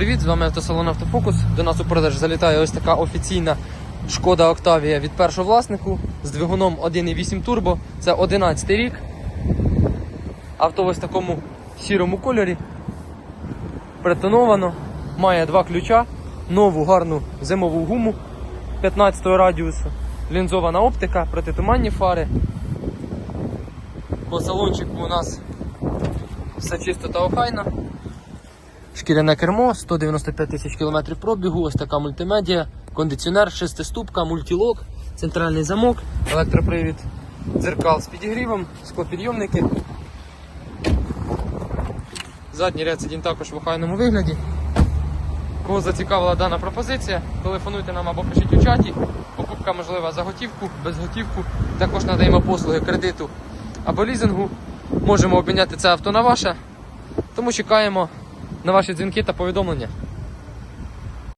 привіт! З вами автосалон Автофокус. До нас у продаж залітає ось така офіційна шкода Октавія від першого власнику з двигуном 1.8 турбо. Це 11 рік. Авто ось в такому сірому кольорі. Притоновано. Має два ключа, нову гарну зимову гуму 15 радіусу, лінзована оптика, протитуманні фари. По салончику у нас все чисто та охайно. Шкіряне кермо, 195 тисяч кілометрів пробігу, ось така мультимедіа, кондиціонер, шестиступка, мультілок, центральний замок, електропривід дзеркал з підігрівом, склопідйомники. Задній ряд сидінь також в охайному вигляді. Кого зацікавила дана пропозиція, телефонуйте нам або пишіть у чаті. Покупка можлива за готівку, без готівку. Також надаємо послуги кредиту або лізингу. Можемо обміняти це авто на ваше. Тому чекаємо на ваші дзвінки та повідомлення.